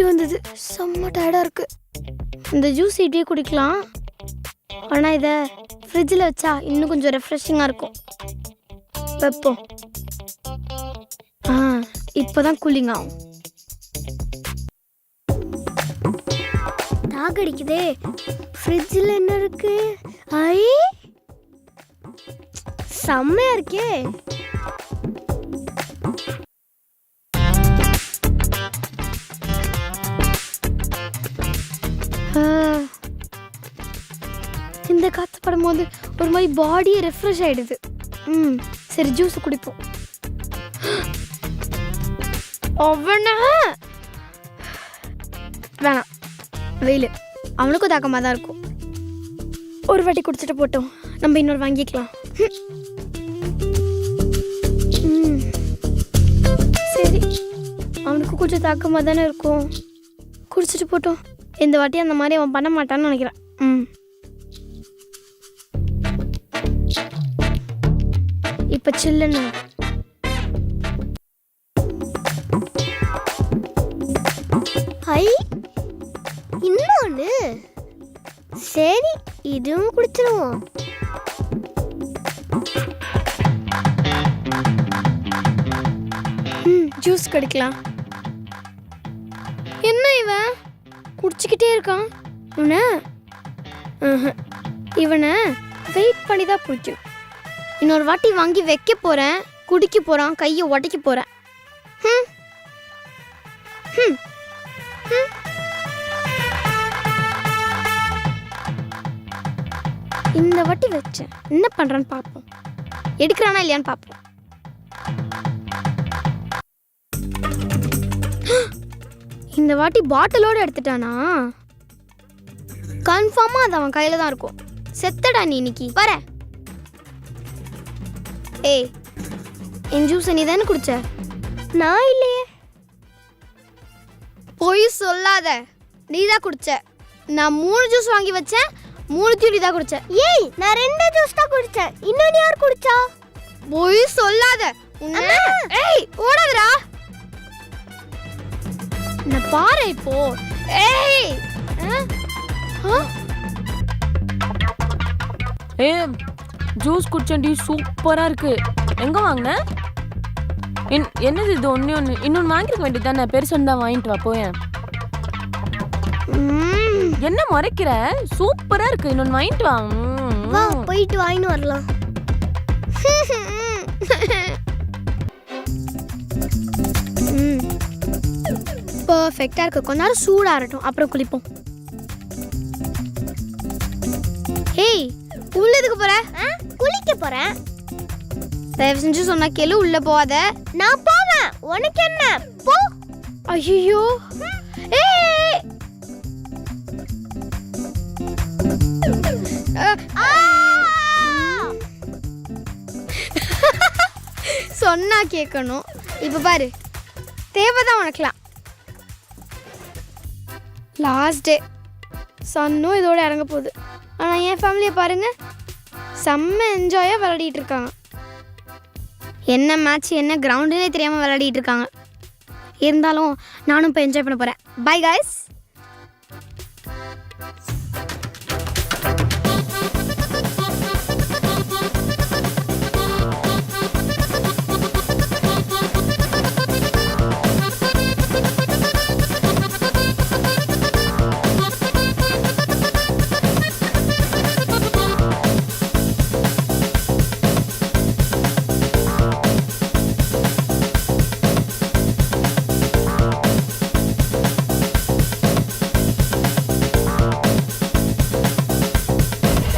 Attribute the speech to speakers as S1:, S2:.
S1: போயிட்டு வந்தது. செம்ம டயர்டாக இருக்கு. இந்த ஜூஸ் இப்படியே குடிக்கலாம். ஆனால் இதை ஃப்ரிட்ஜில் வச்சா இன்னும் கொஞ்சம் ரெஃப்ரெஷிங்காக இருக்கும். வைப்போம். ஆ இப்போ தான் கூலிங் ஆகும் தாகடிக்குதே ஃப்ரிட்ஜில் என்ன இருக்கு? ஐ! செம்மையா இருக்கே. இந்த காற்று படும்போது ஒரு மாதிரி பாடியே ரெஃப்ரெஷ் ஆயிடுது. ம் சரி ஜூஸ் குடிப்போம். அவன? வேணாம் வெயில். அவனுக்கும் தாக்கமாக தான் இருக்கும். ஒரு வாட்டி குடிச்சிட்டு போட்டோம். நம்ம இன்னொரு வாங்கிக்கலாம். ம். சரி அவனுக்கு கொஞ்சம் தாக்கமாக தானே இருக்கும். குடிச்சிட்டு போட்டோம். இந்த வாட்டி அந்த மாதிரி அவன் பண்ண மாட்டான்னு நினைக்கிறேன். ம். இப்போ சில்லுன்னு
S2: ஐ இன்னொன்று சரி இதுவும் குடிச்சிருவோம்.
S1: ஜூஸ் கிடைக்கலாம். என்ன இவன் குடிச்சிக்கிட்டே இருக்கான். இவனை ம்ஹும். இவனை வெயிட் பண்ணி தான் பிடிக்கும். இன்னொரு வாட்டி வாங்கி வைக்க போகிறேன் குடிக்க போகிறான் கையை உடைக்க போகிறேன் ம் ம் ம். இந்த வாட்டி வச்சேன். என்ன பண்ணுறான்னு பார்ப்போம். எடுக்கிறானா இல்லையான்னு பார்ப்போம். இந்த வாட்டி பாட்டிலோடு எடுத்துட்டானா? கன்ஃபார்மாக அது அவன் கையில் தான் இருக்கும். செத்தடா நீ இன்னைக்கு. வரேன். ஏய் என் ஜூஸ் நீ தானே குடிச்ச?
S2: நான் இல்லையே.
S1: பொய் சொல்லாத. நீ தான் குடிச்ச. நான் மூணு ஜூஸ் வாங்கி வச்சேன் மூணு நீ தான் குடிச்ச.
S2: ஏய் நான் ரெண்டு ஜூஸ் தான் குடிச்சேன். இன்னொன்று யார் குடிச்சா?
S1: பொய் சொல்லாத. ஏய் ஓடாதடா. நான் பாரு இப்போ? ஏய் ஆ? ஆ?
S3: ஜூஸ் குடிச்சேன்டி சூப்பரா இருக்கு. எங்க வாங்கின? என்- என்னது இது? ஒண்ணு ஒன்று இன்னொன்று வாங்கிருக்க வேண்டியது தானே பெருசு தான் வாங்கிட்டு வா போயேன். என்ன முறைக்கிற? சூப்பரா இருக்கு. இன்னொன்று வாங்கிட்டு வா.
S2: வா. போயிட்டு வாங்கின்னு வரலாம்.
S1: பர்ஃபெக்டாக இருக்கு. கொஞ்ச நேரம் சூடாகட்டும் அப்புறம் குளிப்போம். உள்ள எதுக்கு போற
S2: குளிக்க போறேன்
S1: தயவு செஞ்சு சொன்னா கேளு உள்ள போகாத.
S2: நான் போவேன். உனக்கு என்ன? போ.
S1: ஐயோ! சொன்னா கேட்கணும் இப்போ பாரு. தேவைதான் உனக்குலாம் லாஸ்ட் டே சன்னும் இதோட இறங்க போகுது. ஆனால் என் ஃபேமிலியை பாருங்க. செம்ம என்ஜாயாக விளையாடிட்டு இருக்காங்க என்ன மேட்ச் என்ன கிரவுண்டுன்னே தெரியாமல் விளையாடிட்டு இருக்காங்க இருந்தாலும் நானும் இப்போ என்ஜாய் பண்ண போகிறேன் பை காய்ஸ்